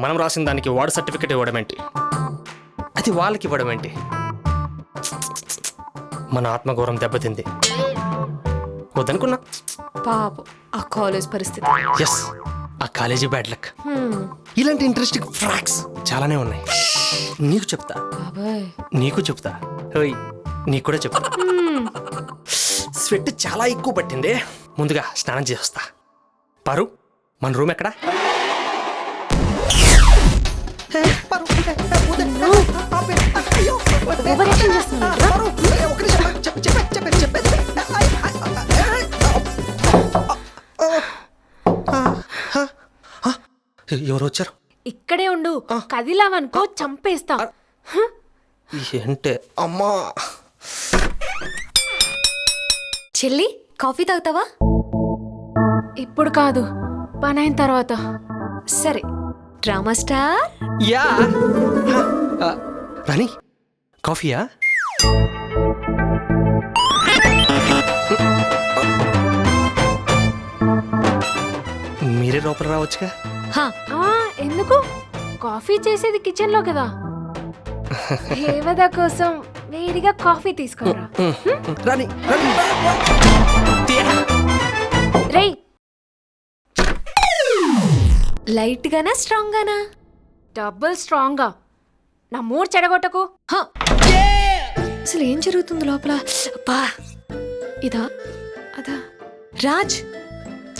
మనం రాసిన దానికి వార్డు సర్టిఫికేట్ ఇవ్వడం ఏంటి? అది వాళ్ళకి ఇవ్వడం ఏంటి? మన ఆత్మగౌరవం దెబ్బతింది. వద్దనుకున్నా? పాపం ఆ కాలేజ్ పరిస్థితి. ఎస్ ఆ కాలేజీ బ్యాడ్ లక్. ఇలాంటి ఇంట్రెస్టింగ్ ఫ్రాక్స్ చాలానే ఉన్నాయి. నీకు చెప్తా. బాబాయ్. నీకు చెప్తా. ఓయ్ నీకు కూడా చెప్తా. స్వెట్ చాలా ఎక్కువ పట్టింది. ముందుగా స్నానం చేస్తా పారు మన రూమ్ ఎక్కడా? ఓవరాక్షన్ చేస్తున్నాడు ఎవరు వచ్చారు ఇక్కడే ఉండు. కదిలావనుకో చంపేస్తా. హ, ఏంటే? అమ్మా! చెల్లి కాఫీ తాగుతావా? ఇప్పుడు కాదు. పని అయిన తర్వాత. సరే. Drama star? యా! రాణి కాఫీయా? మీరే లోపల రావచ్చుగా? ఎందుకు? కాఫీ చేసేది కిచెన్లో కదా. దేవద కోసం వేడిగా కాఫీ తీసుకురా. రేయ్ లైట్ గానా స్ట్రాంగ్ గానా డబుల్ స్ట్రాంగ్. గా నా మూడ్ చెడగొట్టకు. హా. అసలు ఏం జరుగుతుంది లోపల? అబ్బా. ఇదా అదా. రాజ్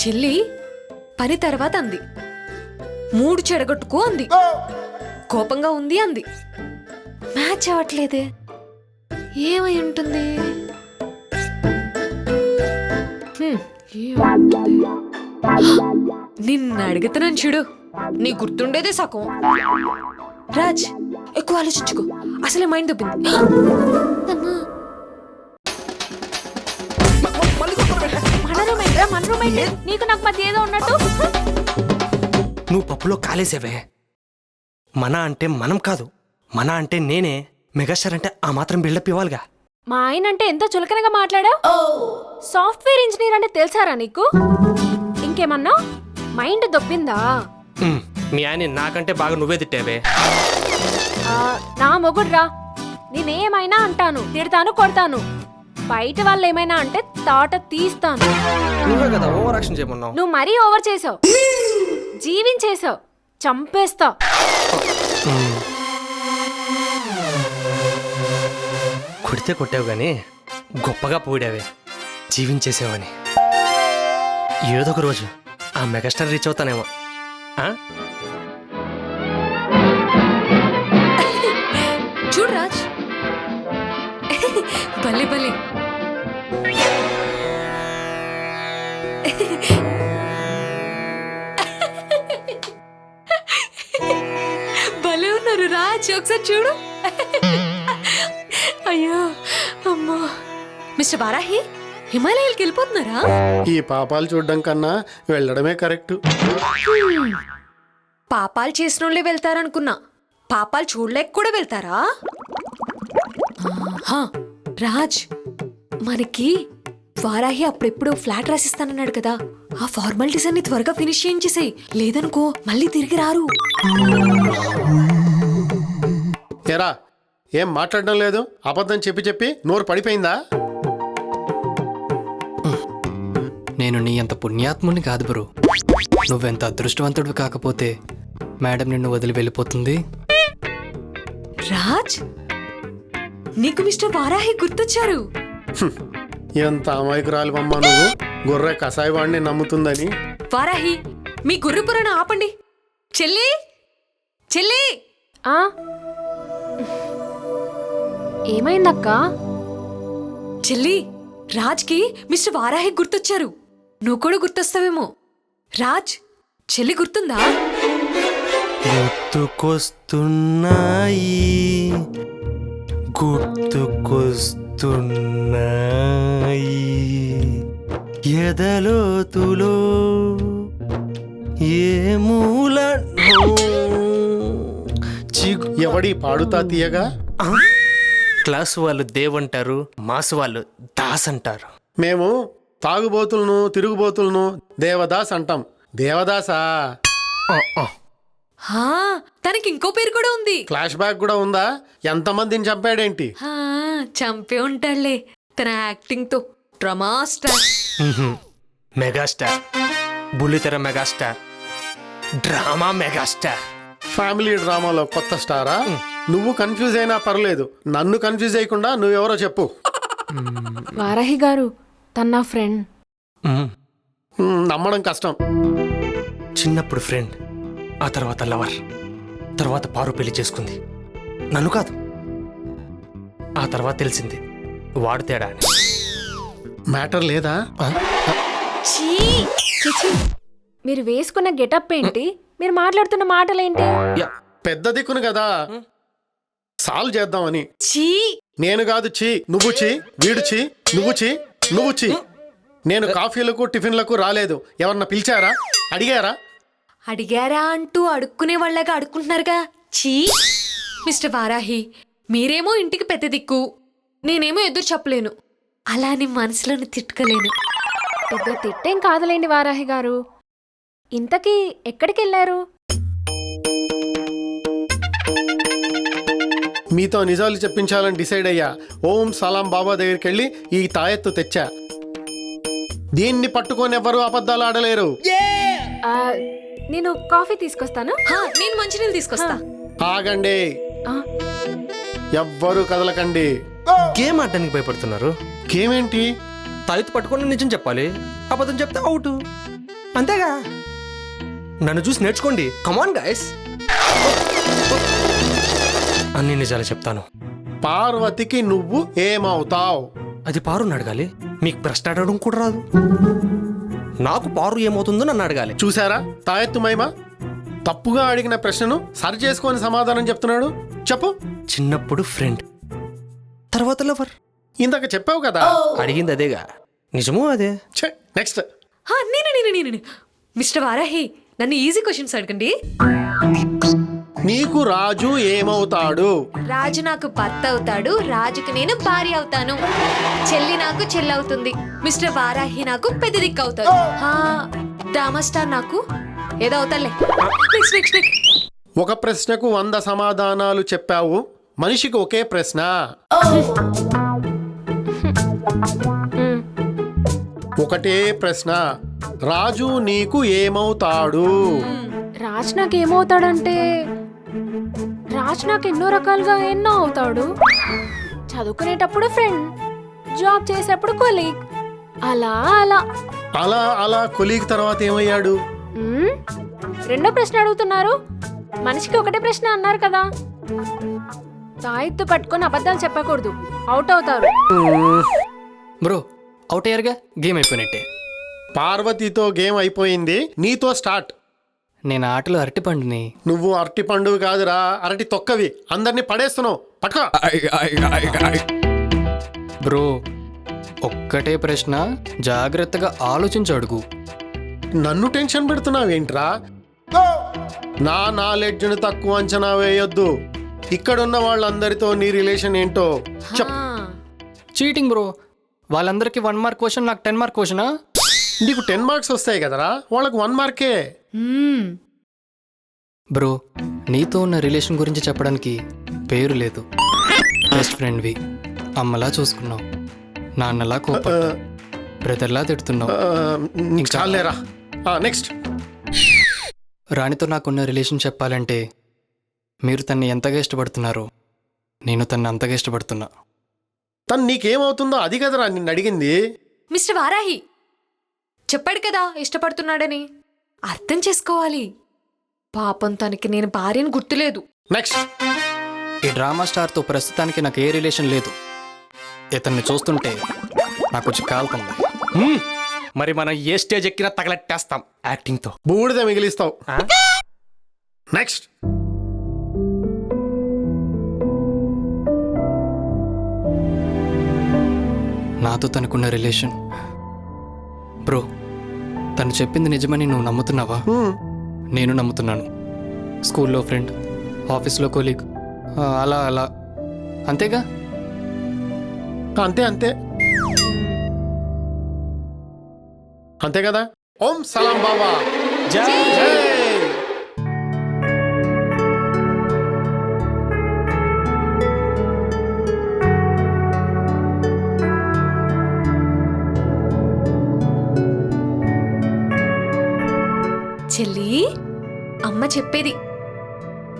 చెల్లి పని తర్వాత అంది. మూడు చెడగొట్టుకో అంది. కోపంగా ఉంది అంది. మ్యాచ్ అవ్వట్లేదే. ఏమై ఉంటుంది? నిన్ను అడుగుతున్నాను చూడు. నీ గుర్తుండేదే సగం. రాజ్ ఎక్కువ ఆలోచించుకో. అసలే మైండ్ దొబ్బింది. నీకు నాకు మధ్య ఏదో ఉన్నట్టు? నువ్వు పప్పులో కాలేసేవే. మన అంటే మనం కాదు మన అంటే నేనే. మెగాస్టార్ అంటే ఆ మాత్రం బిల్డప్ ఇవ్వాలిగా. మా ఆయన అంటే ఎంతో చులకనగా మాట్లాడావు? సాఫ్ట్వేర్ ఇంజనీర్ అంటే తెలుసారా నీకు? ఇంకేమన్నా? మైండ్ దొబ్బిందా? ఉమ్, మీ ఆయన నాకంటే బాగా నువ్వే తిట్టావే. ఆ, నా మొగుడ్రా. నేనేమైనా అంటాను తిడతాను కొడతాను. బయట వాళ్ళు ఏమైనా అంటే తాట తీస్తాను. నువ్వే కదా ఓవర్ యాక్షన్ చేయమన్నావు. నువ్వు మరీ ఓవర్ చేసావు. జీవించేసావు. చంపేస్తా. కొడితే కొట్టావు గాని గొప్పగా పోయావే జీవించేసావని. ఏదో ఒక రోజు ఆ మెగాస్టార్ రీచ్ అవుతానేమో. భలే ఉన్నారు రాజ్. ఒకసారి చూడు. అయ్యో అమ్మో. మిస్టర్ బారాహి హిమాలయాలకు వెళ్ళిపోతున్నారా? ఈ పాపాలు చూడడం కన్నా వెళ్ళడమే కరెక్ట్. పాపాలు చేసిన వాళ్ళే వెళ్తారనుకున్నా. పాపాలు చూడలేక కూడా వెళ్తారా? రాజ్ మనకి వారాహి అప్పుడెప్పుడు ఫ్లాట్ రాసిస్తానన్నాడు కదా. ఆ ఫార్మాలిటీస్ అన్ని త్వరగా ఫినిష్ చేయించేసాయి. లేదనుకో మళ్ళీ తిరిగి రారు. ఎరా ఏం మాట్లాడడం లేదు? అబద్ధం చెప్పి చెప్పి నోరు పడిపోయిందా? నేను నీ అంత పుణ్యాత్ముని కాదు బ్రో. నువ్వెంత అదృష్టవంతుడు కాకపోతే మేడం నిన్ను వదిలి వెళ్ళిపోతుంది. రాజ్? నీకు మిస్టర్ వారాహి గుర్తొచ్చారు. ఎంత అమాయకురాలు అమ్మా నువ్వు? గొర్రె కషాయ వాడిని నమ్ముతుందని. వారాహి మీ గుర్రు పురాణ ఆపండి. చెల్లి చెల్లి. ఆ? ఏమైందక్కా? చెల్లి రాజ్కి మిస్టర్ వారాహి గుర్తొచ్చారు. నువ్వు కూడా గుర్తొస్తావేమో. రాజ్ చెల్లి గుర్తుందా? గుర్తుకొస్తున్నాయి. గుర్తుకొస్తున్నాయి ఎదలోతులో ఏ మూల ఎవడి పాడుతా తీయగా? క్లాస్ వాళ్ళు దేవ్ అంటారు మాస్ వాళ్ళు దాస్ అంటారు. మేము తాగుబోతులను తిరుగుబోతులను దేవదాస్ అంటాం. దేవదాసా. హా తనకి ఇంకో పేరు కూడా ఉంది. ఫ్లాష్ బ్యాక్ కూడా ఉందా? ఎంతమందిని చంపాడేంటి? హా చంపే ఉంటాడులే. తన యాక్టింగ్తో డ్రామా స్టార్. మెగాస్టార్ బుల్లితెర మెగాస్టార్ డ్రామా మెగాస్టార్ ఫ్యామిలీ డ్రామాలో కొత్త స్టారా? నువ్వు కన్ఫ్యూజ్ అయినా పర్లేదు. నన్ను కన్ఫ్యూజ్ చేయకుండా నువ్వెవరో చెప్పు. వారాహి గారు తన నా ఫ్రెండ్ నమ్మడం కష్టం. చిన్నప్పుడు ఫ్రెండ్ ఆ తర్వాత లవర్ తర్వాత పారు పెళ్ళి చేసుకుంది. నన్ను కాదు. ఆ తర్వాత తెలిసింది వాడు తేడా అని. మ్యాటర్ లేదా? ఆ? చిచి! మీరు వేసుకున్న గెటప్ ఏంటి? మీరు మాట్లాడుతున్న మాటలేంటి? యా. పెద్ద దిక్కును కదా. సాల్వ్ చేద్దామని. చీ! నేను కాదు చీ నువ్వు చీ వీడు చీ నువ్వు చీ నువ్వు చీ. నేను కాఫీలకు టిఫిన్లకు రాలేదు. ఎవరన్నా పిలిచారా? అడిగారా? అడిగారా అంటూ అడుక్కునే వాళ్ళగా అడుక్కుంటున్నారుగా? చీ! మిస్టర్ వారాహి మీరేమో ఇంటికి పెద్ద దిక్కు. నేనేమో ఎదురు చెప్పలేను. అలా అని మనసులోని తిట్టుకోలేను. పెద్ద తిట్టేం కాదులేండి వారాహి గారు. ఇంతకీ ఎక్కడికి వెళ్ళారు మీతో నిజాలు చెప్పించాలని డిసైడ్ అయ్యా. ఓం సలాం బాబా దగ్గరికి వెళ్ళి ఈ తాయెత్తు తెచ్చా. దీన్ని పట్టుకొని ఎవ్వరూ అబద్ధాలు ఆడలేరు. ఆ, నేను కాఫీ తీసుకొస్తాను. హా, నేను మంచినీళ్ళు తీసుకొస్తా. ఆగండి. ఆ, ఎవ్వరూ కదలకండి. గేమ్ ఆడడానికి భయపడుతున్నారు. గేమేంటి? తాయితు పట్టుకొని నిజం చెప్పాలి అబద్ధం చెప్తే అవుట్. అంతేగా? నన్ను చూసి నేర్చుకోండి. కమాన్ గాయస్ అన్ని నిజాలు చెప్తాను. పార్వతికి నువ్వు ఏమవుతావు? అది పారుని అడగాలి. మీకు ప్రశ్న అడగడం కూడా రాదు. నాకు పారు ఏమవుతుందో నన్ను అడగాలి. చూసారా తాయెత్తు మహిమ. తప్పుగా అడిగిన ప్రశ్నను సరి చేసుకొని సమాధానం చెప్తున్నాడు. చెప్పు. చిన్నప్పుడు ఫ్రెండ్ తర్వాత లవర్ ఇందాక చెప్పావు కదా. అడిగింది అదేగా. నిజమూ అదే? నెక్స్ట్ హా, నేను నేను నేను నేను. మిస్టర్ వారాహి నన్ను ఈజీ క్వశ్చన్స్ అడగండి. నీకు రాజు ఏమవుతాడు? రాజు నాకు భర్త అవుతాడు రాజుకు నేను భార్య అవుతాను. చెల్లి నాకు చెల్లి అవుతుంది మిస్టర్ వారాహి నాకు పెద్ద దిక్కు అవుతాడు హా, డ్రామా స్టార్ నాకు ఏదో అవుతాలే ఒక ప్రశ్నకు వంద సమాధానాలు చెప్పావు. మనిషికి ఒకే ప్రశ్న. ఒకటే ప్రశ్న. రాజు నీకు ఏమవుతాడు? రాజ్ నాకు ఏమవుతాడంటే రాజ్ నాకు ఎన్నో రకాలుగా ఎన్నో అవుతాడు. చదువుకునేటప్పుడు ఫ్రెండ్ జాబ్ చేసేటప్పుడు కొలీగ్ అలా అలా. అలా అలా కొలీగ్ తర్వాత ఏమయ్యాడు? రెండో ప్రశ్న అడుగుతున్నారు. మనిషికి ఒకటే ప్రశ్న అన్నారు కదా. తాయెత్తు పట్టుకొని అబద్ధాలు చెప్పకూడదు. అవుట్ అవుతారు. Bro out అయ్యారుగా? గేమ్ అయిపోయినట్టే. పార్వతితో గేమ్ అయిపోయింది. నీతో స్టార్ట్ నేను ఆటలో అరటిపండుని. నువ్వు అరటి పండుగ కాదురా అరటి తొక్కవి. అందరినీ పడేస్తున్నావు. పట్టుకో. బ్రో ఒక్కటే ప్రశ్న జాగ్రత్తగా ఆలోచించి అడుగు. నన్ను టెన్షన్ పెడుతున్నావేంట్రా? నా నాలెడ్జ్ని తక్కువ అంచనా వేయొద్దు. ఇక్కడున్న వాళ్ళందరితో నీ రిలేషన్ ఏంటో చెప్. చీటింగ్ బ్రో వాళ్ళందరికీ వన్ మార్క్ క్వశ్చన్ నాకు టెన్ మార్క్ క్వశ్చనా? నీకు టెన్ మార్క్స్ వస్తాయి కదరా? వాళ్ళకు వన్ మార్కే. మ్మ్. బ్రో నీతో ఉన్న రిలేషన్ గురించి చెప్పడానికి పేరు లేదు. బెస్ట్ ఫ్రెండ్వి అమ్మలా చూసుకున్నావు. నాన్నలా కోప బ్రదర్లా తిడుతున్నావు. నీకు చాలేరా. నెక్స్ట్. రాణితో నాకున్న రిలేషన్ చెప్పాలంటే మీరు తన్ని ఎంతగా ఇష్టపడుతున్నారో నేను తన్ని అంతగా ఇష్టపడుతున్నా. తను నీకేమవుతుందో అది కదరా నిన్ను అడిగింది మిస్టర్ వారాహి చెప్పాడు కదా ఇష్టపడుతున్నాడని. అర్థం చేసుకోవాలి. పాపం తనకి నేను భార్యను గుర్తులేదు. నెక్స్ట్ ఈ డ్రామా స్టార్తో ప్రస్తుతానికి నాకు ఏ రిలేషన్ లేదు. ఇతన్ని చూస్తుంటే నాకు వచ్చి కాలుతుంది. మరి మనం ఏ స్టేజ్ ఎక్కినా తగలెట్టేస్తాం యాక్టింగ్తో. బూడిద మిగిలిస్తావు? నెక్స్ట్ నాతో తనకున్న రిలేషన్. బ్రో తను చెప్పింది నిజమని నువ్వు నమ్ముతున్నావా? నేను నమ్ముతున్నాను. స్కూల్లో ఫ్రెండ్ ఆఫీస్లో కొలీగ్ అలా అలా. అంతేగా? అంతే అంతే. అంతే కదా? ఓం సలాం బాబా. జై జై. చెప్పేది.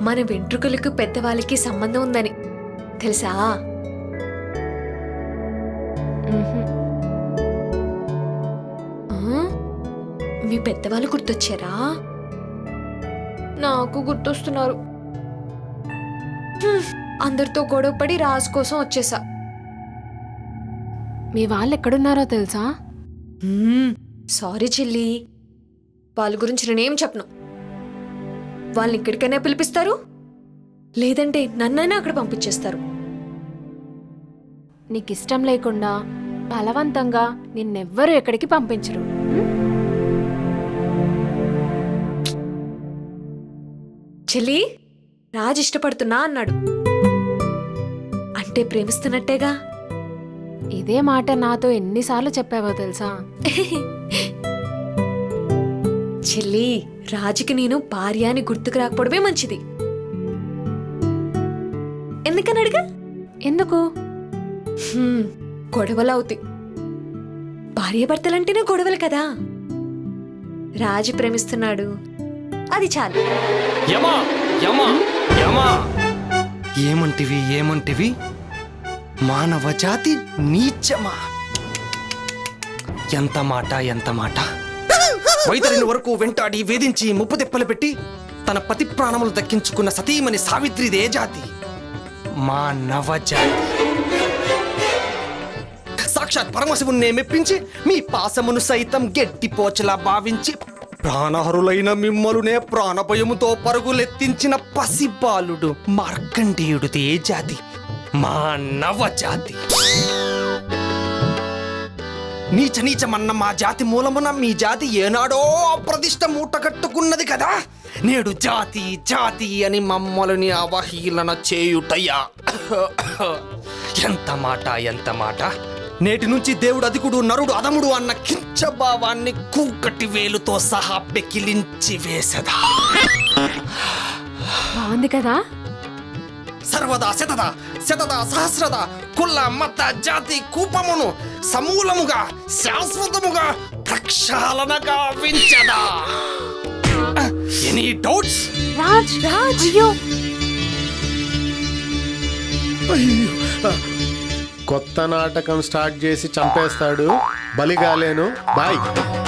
మన వెంట్రుకలకు పెద్దవాళ్ళకి సంబంధం ఉందని. తెలుసా? మీ పెద్దవాళ్ళు గుర్తొచ్చారా? నాకు గుర్తొస్తున్నారు. అందరితో గొడవపడి రాజు కోసం వచ్చేసా. మీ వాళ్ళు ఎక్కడున్నారో తెలుసా సారీ చెల్లి. వాళ్ళ గురించి నేనేం చెప్పను. వాళ్ళని ఇక్కడికైనా పిలిపిస్తారు? లేదంటే నన్నైనా అక్కడ పంపించేస్తారు? నీకు ఇష్టం లేకుండా బలవంతంగా నిన్నెవ్వరూ ఎక్కడికి పంపించరు? చెల్లి రాజ్ ఇష్టపడుతున్నా అన్నాడు. అంటే ప్రేమిస్తున్నట్టేగా? ఇదే మాట నాతో ఎన్నిసార్లు చెప్పావో తెలుసా? చెల్లి రాజుకి నేను భార్య అని గుర్తుకు రాకపోవడమే మంచిది. ఎందుకని అడిగా? ఎందుకు? గొడవలు అవుతాయి. భార్య భర్తలంటేనే గొడవలు కదా. రాజు ప్రేమిస్తున్నాడు. అది చాలు. యమా యమా యమా. ఏమంటివి ఏమంటివి? మానవ జాతి నీచమా? ఎంత మాట ఎంత మాట? వైతరిని వరకు వెంటాడి వేధించి ముప్పు తెప్పలు పెట్టి తన పతి ప్రాణములు దక్కించుకున్న సతీమణి సావిత్రిదే జాతి. మా నవజాతి. సాక్షాత్ పరమశివుణ్ణే మెప్పించి మీ పాసమును సైతం గట్టి పోచలా భావించి ప్రాణహరులైన మిమ్మలునే ప్రాణభయముతో పరుగులెత్తించిన పసిబాలుడు మార్కండేయుడిదే జాతి. మా నవజాతి. నీచ నీచమన్న మా జాతి మూలమున మీ జాతి ఏనాడో అప్రదిష్ట మూటగట్టుకున్నది కదా. నేడు జాతి జాతి అని మమ్మల్ని అవహీలన చేయుటయ్యా. ఎంత మాట ఎంత మాట. నేటి నుంచి దేవుడు అధికుడు నరుడు అదముడు అన్న కించభావాన్ని కూకటి వేలుతో సహా పెకిలించి వేసదా. బాగుంది కదా? సర్వదా శతద శతద సహస్రద కుల మత జాతి కూపమును సమూలముగా శాశ్వతముగా ప్రక్షాళన ఎనీ డౌట్స్ రాజ్ రాజ్. అయ్యో. కొత్త నాటకం స్టార్ట్ చేసి చంపేస్తాడు. బలిగాలేను. బాయ్.